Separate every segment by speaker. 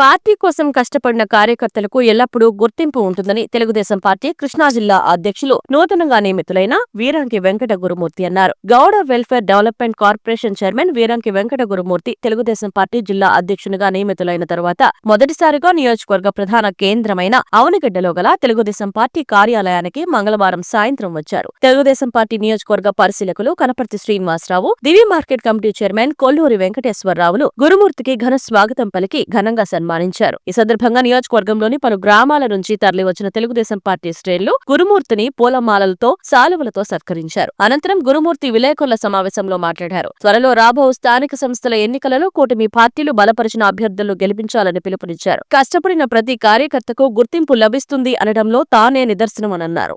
Speaker 1: Party కోసం కష్టపడిన కార్యకర్తలకు ఎల్లప్పుడూ గుర్తింపు ఉంటుందని తెలుగుదేశం పార్టీ కృష్ణా జిల్లా అధ్యక్షులు నూతనంగా నియమితులైన వీరంకి వెంకట గురుమూర్తి అన్నారు. Gowda welfare development corporation chairman Veeranki Venkata Gurumurthy Telugu Desam party జిల్లా అధ్యక్షునిగా నియమితులైన తర్వాత మొదటిసారిగా నియోజకవర్గ ప్రధాన కేంద్రమైన అవనిగడ్డలో గల తెలుగుదేశం పార్టీ కార్యాలయానికి మంగళవారం సాయంత్రం వచ్చారు. తెలుగుదేశం పార్టీ నియోజకవర్గ పరిశీలకులు Kanaparthi Srinivasa Rao Divi market committee chairman Kolluri వెంకటేశ్వరరావులు గురుమూర్తికి ఘన స్వాగతం పలికి ఘనంగా సన్మానించారు. ఈ సందర్భంగా నియోజకవర్గంలోని పలు గ్రామాల నుంచి తరలివచ్చిన తెలుగుదేశం పార్టీ శ్రేణులు గురుమూర్తిని పూలమాలలతో సాలువలతో సత్కరించారు. అనంతరం గురుమూర్తి విలేకరుల సమావేశంలో మాట్లాడారు. త్వరలో రాబో స్థానిక సంస్థల ఎన్నికలలో కూటమి పార్టీలు బలపరిచిన అభ్యర్థులను గెలిపించాలని పిలుపునిచ్చారు. కష్టపడిన ప్రతి కార్యకర్తకు గుర్తింపు లభిస్తుంది అనడంలో తానే నిదర్శనమన్నారు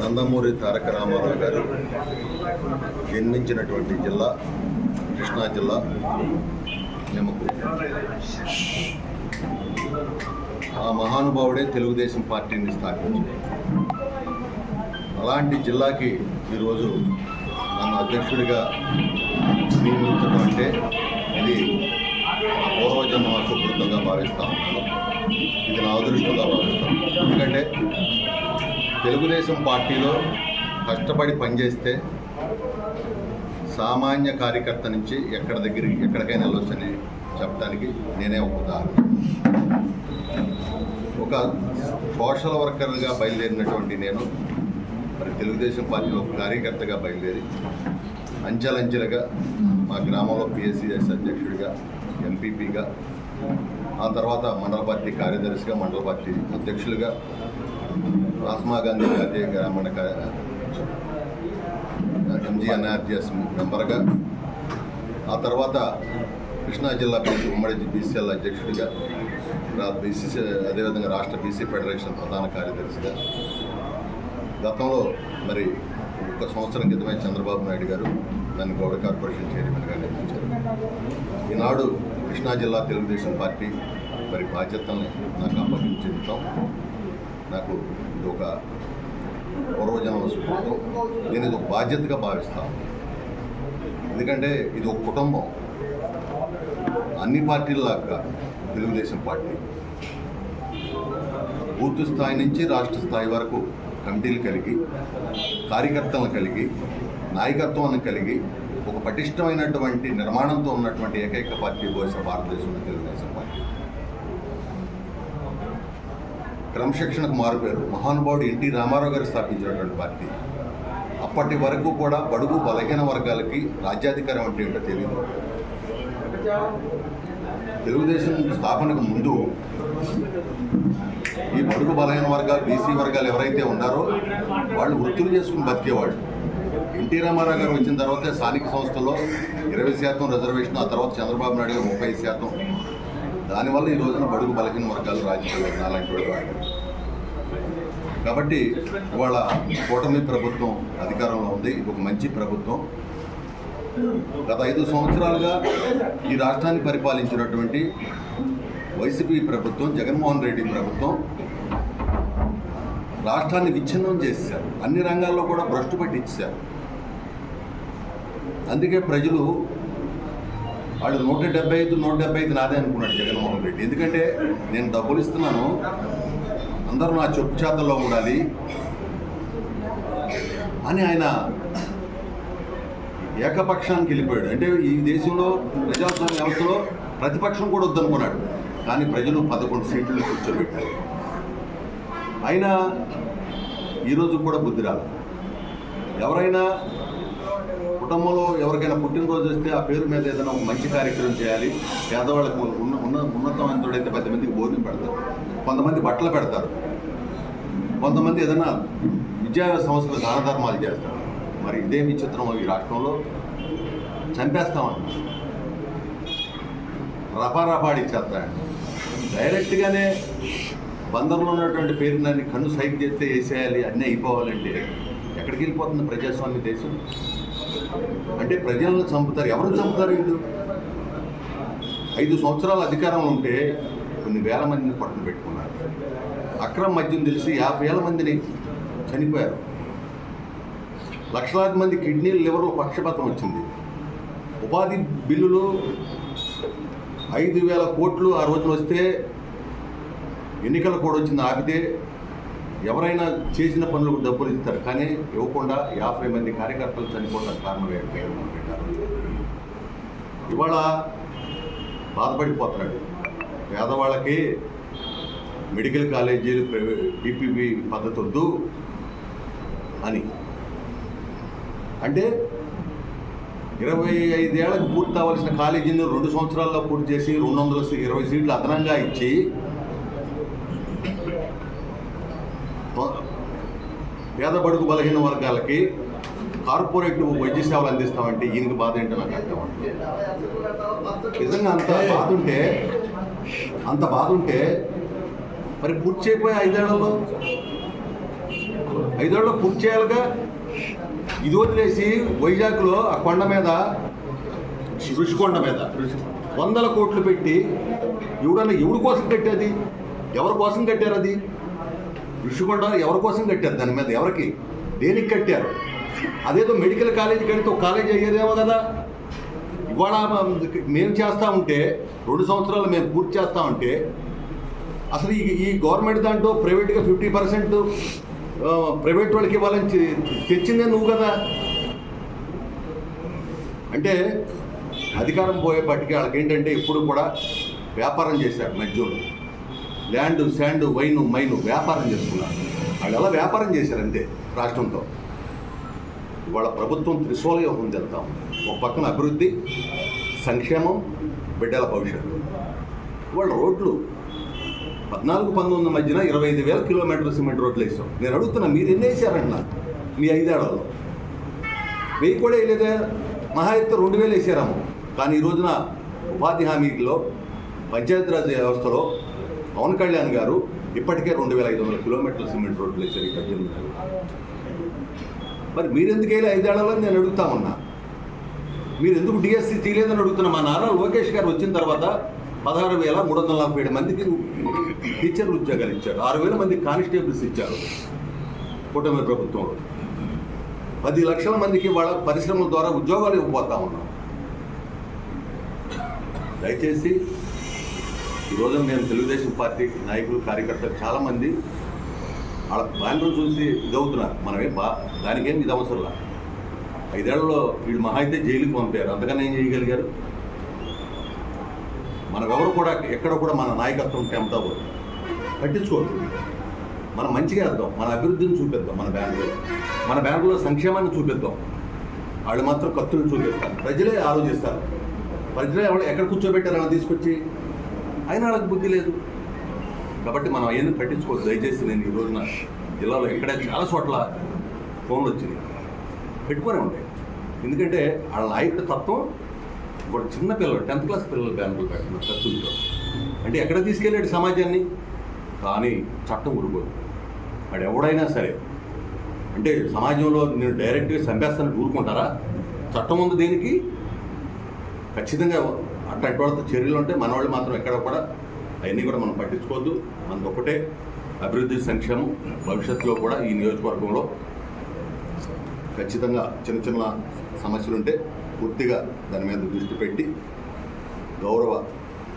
Speaker 2: నందమూరి తారక రామారావు గారు జన్మించినటువంటి జిల్లా కృష్ణా జిల్లా నెమకు ఆ మహానుభావుడే తెలుగుదేశం పార్టీని స్థాపించాడు అలాంటి జిల్లాకి ఈరోజు నన్ను అధ్యక్షుడిగా నియమించడం అంటే ఇది పూర్వజన్మ సుకృతంగా భావిస్తా. ఉన్నాను ఇది నా అదృష్టంగా భావిస్తాను ఎందుకంటే తెలుగుదేశం పార్టీలో కష్టపడి పనిచేస్తే సామాన్య కార్యకర్త నుంచి ఎక్కడ దగ్గరికి ఎక్కడికైనా వెళ్ళొచ్చని చెప్పడానికి నేనే ఒక ఉదాహరణ. ఒక సోషల్ వర్కర్గా బయలుదేరినటువంటి నేను మరి తెలుగుదేశం పార్టీలో ఒక కార్యకర్తగా బయలుదేరి అంచెలంచెలుగా మా గ్రామంలో పిఎస్సిఎస్ అధ్యక్షుడిగా ఎంపీపీగా ఆ తర్వాత మండల పార్టీ కార్యదర్శిగా మండల పార్టీ అధ్యక్షులుగా మహాత్మా గాంధీ జాతీయ గ్రామీణ కా- ఎంజీ ఎన్ఆర్జిఎస్ మెంబర్గా. ఆ తర్వాత కృష్ణా జిల్లా బీసీ ఉమ్మడి బీసీఎల్ అధ్యక్షుడిగా బీసీసీ అదేవిధంగా రాష్ట్ర బీసీ ఫెడరేషన్ ప్రధాన కార్యదర్శిగా. గతంలో మరి ఒక సంవత్సరం క్రితమే చంద్రబాబు నాయుడు గారు నన్ను గౌడ కార్పొరేషన్ చైర్మన్గా నియమించారు. ఈనాడు కృష్ణా జిల్లా తెలుగుదేశం పార్టీ మరి బాధ్యతల్ని నాకు అప్పగించడం నాకు ఇది ఒక పూర్వజన్మ సుకృతం నేను ఇది ఒక బాధ్యతగా భావిస్తాను. ఎందుకంటే ఇది ఒక కుటుంబం. అన్ని పార్టీల్లాగా తెలుగుదేశం పార్టీ. బూత్ స్థాయి నుంచి రాష్ట్ర స్థాయి వరకు కమిటీలు కలిగి కార్యకర్తలను కలిగి నాయకత్వాన్ని కలిగి ఒక పటిష్టమైనటువంటి నిర్మాణంతో ఉన్నటువంటి ఏకైక పార్టీ బహుశా భారతదేశంలో తెలుగుదేశం పార్టీ. క్రమశిక్షణకు మారుపేరు. మహానుభావుడు ఎన్టీ రామారావు గారు స్థాపించినటువంటి పార్టీ. అప్పటి వరకు కూడా బడుగు బలహీన వర్గాలకి రాజ్యాధికారం అంటే ఏంటో తెలియదు తెలుగుదేశం స్థాపనకు ముందు ఈ బడుగు బలహీన వర్గాలు బీసీ వర్గాలు ఎవరైతే ఉన్నారో వాళ్ళు వృత్తులు చేసుకుని బతికేవాళ్ళు. ఎన్టీ రామారావు గారు వచ్చిన తర్వాత స్థానిక సంస్థల్లో ఇరవై శాతం రిజర్వేషన్ ఆ తర్వాత చంద్రబాబు నాయుడు గారు ముప్పై శాతం. దానివల్ల ఈ రోజున బడుగు బలహీన వర్గాలు రాజకీయ అలాంటి కాబట్టి ఇవాళ కూటమి ప్రభుత్వం అధికారంలో ఉంది. ఇది ఒక మంచి ప్రభుత్వం. గత ఐదు సంవత్సరాలుగా ఈ రాష్ట్రాన్ని పరిపాలించినటువంటి వైసీపీ ప్రభుత్వం జగన్మోహన్ రెడ్డి ప్రభుత్వం రాష్ట్రాన్ని విచ్ఛిన్నం చేశారు. అన్ని రంగాల్లో కూడా భ్రష్టు పట్టించారు అందుకే ప్రజలు వాళ్ళు నూట డెబ్బై ఐదు నూట డెబ్బై ఐదు నాదే అనుకున్నాడు జగన్మోహన్ రెడ్డి. ఎందుకంటే నేను డబ్బులు ఇస్తున్నాను అందరూ నా చెప్పు చేతల్లో ఉండాలి అని ఆయన ఏకపక్షానికి వెళ్ళిపోయాడు. అంటే ఈ దేశంలో ప్రజాస్వామ్య వ్యవస్థలో ప్రతిపక్షం కూడా వద్దనుకున్నాడు. కానీ ప్రజలు పదకొండు సీట్లు కూర్చోబెట్టారు. అయినా ఈరోజు కూడా బుద్ధి రాలేదు. ఎవరైనా కుటుంబంలో ఎవరికైనా పుట్టినరోజు వస్తే ఆ పేరు మీద ఏదైనా ఒక మంచి కార్యక్రమం చేయాలి. పేదవాళ్ళకు ఉన్న ఉన్న ఉన్నతమైనతోడైతే పది మందికి భోజనం పెడతారు. కొంతమంది బట్టలు పెడతారు. కొంతమంది ఏదైనా విద్యా సంస్థలు దానధర్మాలు చేస్తారు. మరి ఇదే విచిత్రం ఈ రాష్ట్రంలో. చంపేస్తామంట రఫా ఇచ్చేస్తాయండి. డైరెక్ట్గానే బందర్లో ఉన్నటువంటి పేరు నన్ను కన్ను సైక్ చేస్తే వేసేయాలి అన్నీ అయిపోవాలంటే ఎక్కడికి వెళ్ళిపోతుంది ప్రజాస్వామ్య దేశం? అంటే ప్రజలను చంపుతారు. ఎవరు చంపుతారు వీళ్ళు? ఐదు సంవత్సరాల అధికారం ఉంటే కొన్ని వేల మందిని పట్టున పెట్టుకున్నారు. అక్రమ మద్యం తెలిసి యాభై వేల మందిని చనిపోయారు. లక్షలాది మంది కిడ్నీలు లివర్లో పక్షపాతం వచ్చింది. ఉపాధి బిల్లులు ఐదు వేల కోట్లు ఆ రోజున వస్తే ఎన్నికల కూడా వచ్చింది ఆపితే ఎవరైనా చేసిన పనులకు డబ్బులు ఇస్తారు కానీ ఇవ్వకుండా యాభై మంది కార్యకర్తలు చనిపోవడానికి కారణం పెట్టారు ఇవాళ బాధపడిపోతున్నాడు. పేదవాళ్ళకి మెడికల్ కాలేజీలు పీపీబీ పద్ధతి వద్దు అని. అంటే ఇరవై ఐదేళ్ళకు పూర్తి అవ్వాల్సిన కాలేజీని రెండు సంవత్సరాల్లో పూర్తి చేసి రెండు వందల ఇరవై సీట్లు అదనంగా ఇచ్చి పేద బడుగు బలహీన వర్గాలకి కార్పొరేట్ వైద్య సేవలు అందిస్తామంటే ఈయనకి బాధ ఏంటో నాకు అర్థం నిజంగా అంత బాధ ఉంటే అంత బాధ ఉంటే మరి పూర్తి చేయకపోయి ఐదేళ్ళలో? ఐదేళ్ళలో పూర్తి చేయాలిగా? ఇది వదిలేసి వైజాగ్లో ఆ కొండ మీద ఋషికొండ మీద వందల కోట్లు పెట్టి ఎవడన్నా ఎవడి కోసం కట్టేది? ఎవరి కోసం కట్టారు అది? ఋషికొండ ఎవరి కోసం కట్టారు? దాని మీద ఎవరికి? దేనికి కట్టారు? అదేదో మెడికల్ కాలేజ్ కడితే ఒక కాలేజ్ అయ్యేదేమో కదా. ఇవాళ మేము చేస్తా ఉంటే రెండు సంవత్సరాలు మేము పూర్తి చేస్తా ఉంటే అసలు ఈ ఈ గవర్నమెంట్ దాంట్లో ప్రైవేట్గా ఫిఫ్టీ పర్సెంట్ ప్రైవేట్ వాళ్ళకి ఇవ్వాలని తెచ్చిందే నువ్వు కదా. అంటే అధికారం పోయేపటికి వాళ్ళకి ఏంటంటే ఇప్పుడు కూడా వ్యాపారం చేశారు మధ్యలో ల్యాండ్ శాండ్ వైను మైను వ్యాపారం చేసుకున్నారు. వాళ్ళు ఎలా వ్యాపారం చేశారంటే రాష్ట్రంతో. ఇవాళ ప్రభుత్వం త్రిశూల యోగం తెలుతా ఉంది. ఒక పక్కన అభివృద్ధి సంక్షేమం బిడ్డల భవిష్యత్తు. ఇవాళ రోడ్లు పద్నాలుగు పంతొమ్మిది మధ్యన ఇరవై ఐదు వేల కిలోమీటర్ల సిమెంట్ రోడ్లు వేసాం నేను అడుగుతున్నా మీరు ఎన్ని వేసారన్నా మీ ఐదేళ్ళలో వెయ్యి కూడా వేయలేదే? మహా రెండు వేలు వేసారాము. కానీ ఈ రోజున ఉపాధి హామీలో పంచాయతీరాజ్ వ్యవస్థలో పవన్ కళ్యాణ్ గారు ఇప్పటికే రెండు వేల ఐదు వందల కిలోమీటర్ల సిమెంట్ రోడ్లు వేశారు ఈ పద్దెనిమిది మరి మీరెందుకు వెళ్ళి ఐదేళ్ళలో నేను అడుగుతా ఉన్నా. మీరు ఎందుకు డిఎస్సి తీయలేదని అడుగుతున్నా? మా నారా లోకేష్ గారు వచ్చిన తర్వాత పదహారు వేల మూడు వందల నలభై ఏడు మందికి టీచర్లు ఉద్యోగాలు ఇచ్చారు. ఆరు వేల మంది కానిస్టేబుల్స్ ఇచ్చారు కూటమి ప్రభుత్వంలో. పది లక్షల మందికి వాళ్ళ పరిశ్రమల ద్వారా ఉద్యోగాలు ఇవ్వబోతా ఉన్నాం. దయచేసి ఈరోజు మేము తెలుగుదేశం పార్టీ నాయకులు కార్యకర్తలు చాలామంది వాళ్ళ బ్యాంకులు చూసి ఇదవుతున్నారు. మనమే బా దానికేం ఇది అవసరంలా ఐదేళ్ళలో వీళ్ళు మహా అయితే జైలుకి పంపారు. అంతకన్నా ఏం చేయగలిగారు? మనకెవరు కూడా ఎక్కడ కూడా మన నాయకత్వం టెంప్ట్ అవ్వదు. పట్టించుకోవద్దు మనం మంచిగా వేద్దాం మన అభివృద్ధిని చూపిద్దాం మన బ్యాంకులో. మన బ్యాంకులో సంక్షేమాన్ని చూపిద్దాం. వాళ్ళు మాత్రం కత్తులు చూపిస్తారు. ప్రజలే ఆలోచిస్తారు. ప్రజలే ఎవరు ఎక్కడ కూర్చోబెట్టారు? అలా తీసుకొచ్చి అయినా వాళ్ళకి బుద్ధి లేదు. కాబట్టి మనం అవన్నీ పట్టించుకోవద్దు. దయచేసి నేను ఈ రోజున జిల్లాలో ఎక్కడ చాలా చోట్ల ఫోన్లు వచ్చినాయి. పెట్టుకొని ఉంటాయి ఎందుకంటే వాళ్ళ నాయకుడి తత్వం ఇప్పుడు చిన్న పిల్లలు టెన్త్ క్లాస్ పిల్లలు బ్యానర్లు పెడుతున్నారు ఖర్చులతో. అంటే ఎక్కడ తీసుకెళ్ళాడు సమాజాన్ని? కానీ చట్టం ఊరుకోదు. వాడు ఎవడైనా సరే. అంటే సమాజంలో నేను డైరెక్ట్గా చంపేస్తానని ఊరుకుంటారా? చట్టం ఉంది దేనికి? ఖచ్చితంగా అట్లాంటి చర్యలు ఉంటే మన వాళ్ళు మాత్రం ఎక్కడ కూడా అవన్నీ కూడా మనం పట్టించుకోవద్దు. మనకు ఒకటే అభివృద్ధి సంక్షేమం. భవిష్యత్తులో కూడా ఈ నియోజకవర్గంలో ఖచ్చితంగా చిన్న చిన్న సమస్యలుంటే పూర్తిగా దాని మీద దృష్టి పెట్టి గౌరవ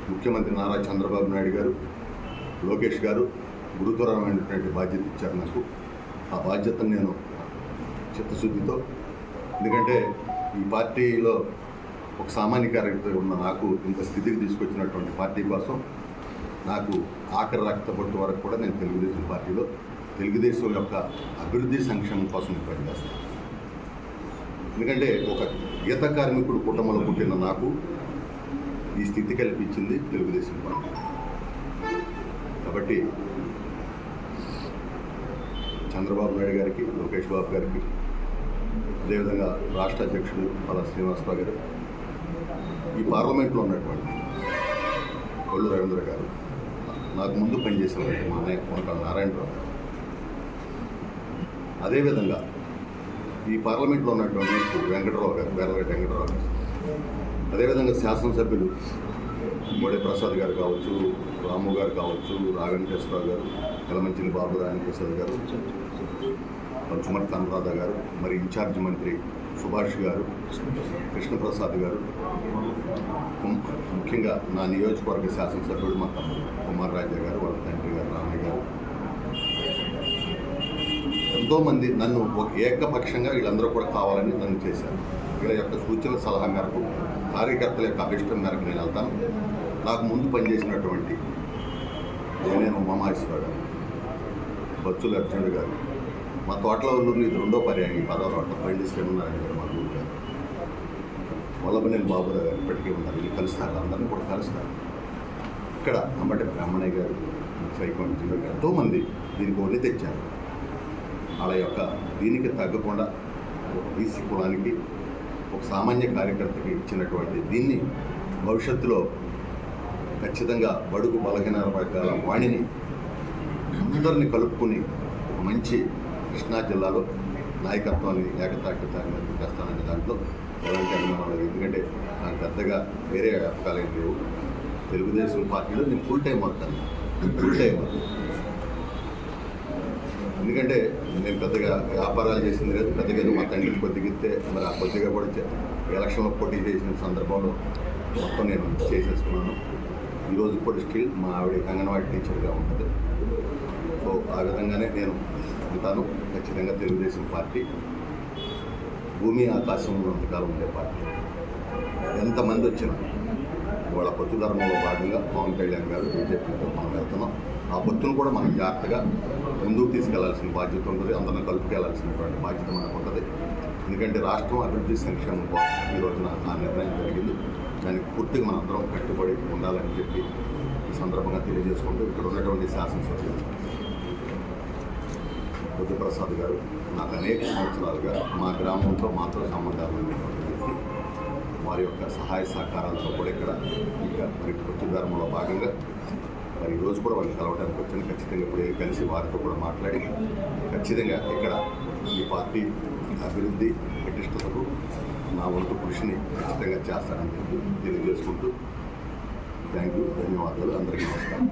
Speaker 2: ముఖ్యమంత్రి నారా చంద్రబాబు నాయుడు గారు లోకేష్ గారు గురుతరమైనటువంటి బాధ్యత ఇచ్చారు నాకు. ఆ బాధ్యతను నేను చిత్తశుద్ధితో ఎందుకంటే ఈ పార్టీలో ఒక సామాన్య కార్యకర్త ఉన్న నాకు ఇంత స్థితికి తీసుకొచ్చినటువంటి పార్టీ కోసం నాకు ఆఖరి రక్తపట్టు వరకు కూడా నేను తెలుగుదేశం పార్టీలో తెలుగుదేశం యొక్క అభివృద్ధి సంక్షేమం కోసం నేను పనిచేస్తాను. ఎందుకంటే ఒక గీత కార్మికుడు కుటుంబంలో పుట్టిన నాకు ఈ స్థితి కల్పించింది తెలుగుదేశం పార్టీ. కాబట్టి చంద్రబాబు నాయుడు గారికి లోకేష్ బాబు గారికి అదేవిధంగా రాష్ట్ర అధ్యక్షుడు పల్ల శ్రీనివాసరావు గారు ఈ పార్లమెంట్లో ఉన్నటువంటి కొల్లు రవీంద్ర గారు నాకు ముందు పనిచేసిన మా అన్నయ్య కొనకాల నారాయణరావు గారు. అదేవిధంగా ఈ పార్లమెంట్లో ఉన్నటువంటి వెంకటరావు గారు వేరవేటి వెంకటరావు గారు అదేవిధంగా శాసనసభ్యులు మోడే ప్రసాద్ గారు కావచ్చు రాము గారు కావచ్చు రాఘంకేశ్వరరావు గారు కలమంచిలి బాబు రాణి గారు పంచుమర్తి అనురాధ గారు మరి ఇన్ఛార్జ్ మంత్రి సుభాష్ గారు కృష్ణప్రసాద్ గారు ముఖ్యంగా నా నియోజకవర్గ శాసనసభ్యుడు మా తమ్ముడు కుమార్ రాజా గారు వాళ్ళ తండ్రి గారు రామయ్య గారు. ఎంతోమంది నన్ను ఒక ఏకపక్షంగా వీళ్ళందరూ కూడా కావాలని నన్ను చేశారు. వీళ్ళ యొక్క సూచన సలహా మేరకు కార్యకర్తల యొక్క అభిష్టం మేరకు నేను వెళ్తాను. నాకు ముందు పనిచేసినటువంటి నేను ఉమామహేశ్వర గారు బచ్చుల అర్జునుడు గారు. మా తోటల ఊళ్ళూరు ఇది రెండో పర్యాయం ఈ పదవ తోట బండి శ్రీమన్నారాయణ గారు మా గురువు గారు. వల్లభనేని బాబురావు గారు ఇప్పటికే ఉన్నారు. వీళ్ళు కలుస్తారు. అందరినీ కూడా కలుస్తారు. ఇక్కడ అమ్మటి బ్రాహ్మణయ్య గారు సైకోన్ ఎంతోమంది దీనికి ఒళ్ళు తెచ్చారు. వాళ్ళ యొక్క దీనికి తగ్గకుండా ఒక బీసీ కులానికి ఒక సామాన్య కార్యకర్తకి ఇచ్చినటువంటి దీన్ని భవిష్యత్తులో ఖచ్చితంగా బడుగు బలహీన వర్గాల వాణిని అందరిని కలుపుకుని ఒక మంచి కృష్ణా జిల్లాలో నాయకత్వాన్ని ఏకతాటితాన్ని చేస్తాననే దాంట్లో ఎలాంటి అనుమానం లేదు ఎందుకంటే నాకు పెద్దగా వేరే వ్యాపకాలు ఏం లేవు. తెలుగుదేశం పార్టీలో నేను full time work full time work ఎందుకంటే నేను పెద్దగా వ్యాపారాలు చేసింది లేదు. పెద్దగా మా తండ్రికి కొద్దిగా మరి ఆ కొద్దిగా కూడా ఎలక్షన్లో పోటీ చేసిన సందర్భంలో మొత్తం నేను చేసేసుకున్నాను. ఈరోజు కూడా స్టిల్ మా ఆవిడ అంగన్వాడీ టీచర్గా ఉంటుంది. సో ఆ విధంగానే నేను అంటాను ఖచ్చితంగా తెలుగుదేశం పార్టీ భూమి ఆకాశం ఉన్నంతకాలం ఉండే పార్టీ. ఎంతమంది వచ్చినా ఇవాళ పొత్తు ధర్మంలో భాగంగా పవన్ కళ్యాణ్ గారు బీజేపీతో మనం వెళ్తున్నాం. ఆ పొత్తును కూడా మనం జాగ్రత్తగా ముందుకు తీసుకెళ్ళాల్సిన బాధ్యత ఉంటుంది. అందరం కలుపుకెళ్ళాల్సినటువంటి బాధ్యత మనకు ఉంటుంది. ఎందుకంటే రాష్ట్రం అభివృద్ధి సంక్షేమం కోసం ఈ రోజున ఆ నిర్ణయం జరిగింది. దానికి పూర్తిగా మనందరం కట్టుబడి ఉండాలని చెప్పి ఈ సందర్భంగా తెలియజేసుకుంటూ ఇక్కడ ఉన్నటువంటి శాసనసభ్యులు బుద్ధప్రసాద్ గారు నాకు అనేక సంవత్సరాలుగా మా గ్రామంతో మాతో సంబంధాలు ఉన్నటువంటి వ్యక్తి వారి యొక్క సహాయ సహకారాలతో కూడా ఇక్కడ ఇంకా మరి పొత్తు భాగంగా మరి ఈరోజు కూడా వాళ్ళని కలవడానికి వచ్చాను. ఖచ్చితంగా ఇప్పుడు కలిసి వారితో కూడా మాట్లాడి ఖచ్చితంగా ఇక్కడ ఈ పార్టీ అభివృద్ధి పటిష్టతకు నా వంతు కృషిని ఖచ్చితంగా చేస్తానని చెప్పి తెలియజేసుకుంటూ థ్యాంక్ యూ ధన్యవాదాలు. అందరికీ నమస్కారం.